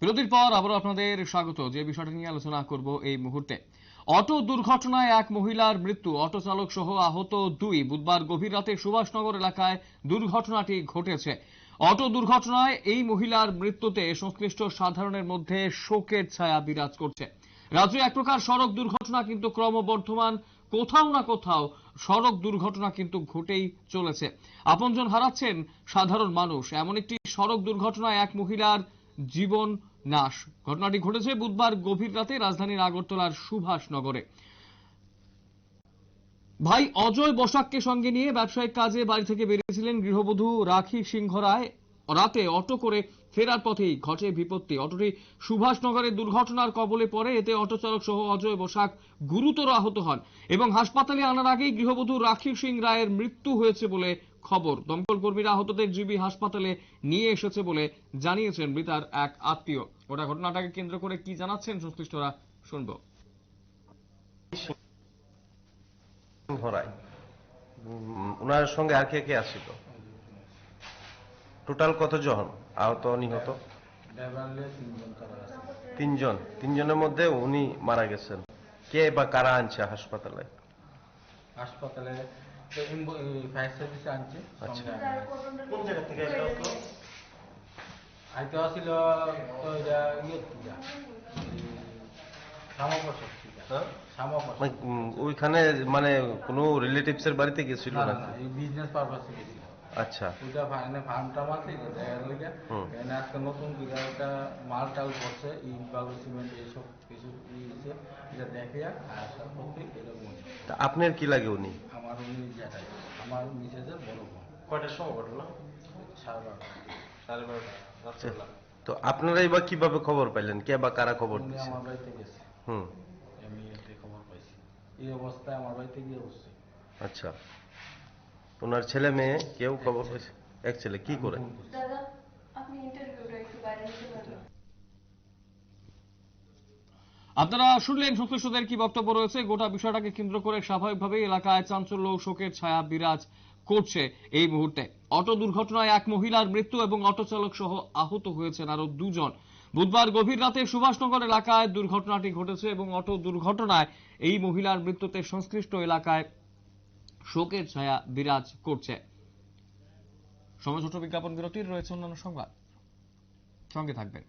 বিরতির পর আবারও আপনাদের স্বাগত। যে বিষয়টা নিয়ে আলোচনা করব এই মুহূর্তে। অটো দুর্ঘটনায় এক মহিলার মৃত্যু। অটো চালক সহ আহত দুই। বুধবার গভীর রাতে সুভাষনগর এলাকায় দুর্ঘটনাটি ঘটেছে। অটো দুর্ঘটনায় এই মহিলার মৃত্যুতে সংশ্লিষ্ট সাধারণের মধ্যে শোকের ছায়া বিরাজ করছে। রাজ্যে এক প্রকার সড়ক দুর্ঘটনা কিন্তু ক্রমবর্ধমান। কোথাও না কোথাও সড়ক দুর্ঘটনা কিন্তু ঘটেই চলেছে। আপনজন হারাচ্ছেন সাধারণ মানুষ। এমন একটি সড়ক দুর্ঘটনায় এক মহিলার জীবন নাশ। ঘটনাটি ঘটেছে বুধবার গভীর রাতে রাজধানীর আগরতলার সুভাষনগরে। ভাই অজয় বসাককে সঙ্গে নিয়ে ব্যবসায়িক কাজে বাড়ি থেকে বেরিয়েছিলেন গৃহবধূ রাখি সিংহ রায় রাতে অটো করে ফেরার পথেই ঘটে বিপত্তি। অটোটি সুভাষনগরের দুর্ঘটনার কবলে পড়ে। এতে অটো চালক সহ অজয় বসাক গুরুতর আহত হন এবং হাসপাতালে আনার আগেই গৃহবধূ রাখি সিং রায়ের মৃত্যু হয়েছে বলে খবর। দমকল কর্মীরা আহতদের জিবি হাসপাতালে নিয়ে এসেছে বলে জানিয়েছেন মৃতার এক আত্মীয়। ওটা ঘটনাটাকে কেন্দ্র করে কি জানাচ্ছেন সংশ্লিষ্টরা শুনব। ওনার সঙ্গে আর কে কে আসছিল টোটাল কতজন? আহত নিহত? তিনজন। তিনজনের মধ্যে উনি মারা গেছেন। কে বা কারা আনছে হাসপাতালে? হাসপাতালে ফায়ার সার্ভিসে আনছে আচ্ছা। কোন জায়গা থেকে আইতে আসছিল তো এটা ইয়ে হ্যাঁ? মানে, ওইখানে মানে কোনো রিলেটিভস এর বাড়িতে গেছিল না, বিজনেস পারপাসে গেছিল। আচ্ছা। ওইটা ফাইনে ফার্ম টার্ম আছে। এখানে আজকে নতুন করে একটা মাল টাল করছে ইট বালু সিমেন্ট এইসব কিছু ইয়েছে এটা দেখে আসার পথে এরকম আপনার কি লাগে উনি? আমার বড় বোন। কয়টার সময় ঘটনা সাড়ে বারোটা। সাড়ে বারোটা তো আপনারা এবার কীভাবে খবর পাইলেন? কে বা কারা খবর আমার বাড়িতে গেছে। হুম। আমি এতে খবর পাইছি। এই অবস্থায় আমার বাড়িতে গিয়ে বসছি। আচ্ছা। ওনার ছেলে মেয়ে কেউ খবর পাইছে? এক ছেলে কি করে? আপনারা শুনলেন সংশ্লিষ্টদের কি বক্তব্য রয়েছে? গোটা বিষয়টাকে কেন্দ্র করে স্বাভাবিকভাবেই এলাকায় চাঞ্চল্য শোকের ছায়া বিরাজ করছে এই মুহূর্তে। অটো দুর্ঘটনায় এক মহিলার মৃত্যু এবং অটো চালক সহ আহত হয়েছেন আরও দুজন। বুধবার গভীর রাতে সুভাষনগর এলাকায় দুর্ঘটনাটি ঘটেছে এবং অটো দুর্ঘটনায় এই মহিলার মৃত্যুতে সংশ্লিষ্ট এলাকায় শোকের ছায়া বিরাজ করছে। সময় ছোট বিজ্ঞাপন বিরতির রয়েছে অন্যান্য সংবাদ। সঙ্গে থাকবেন।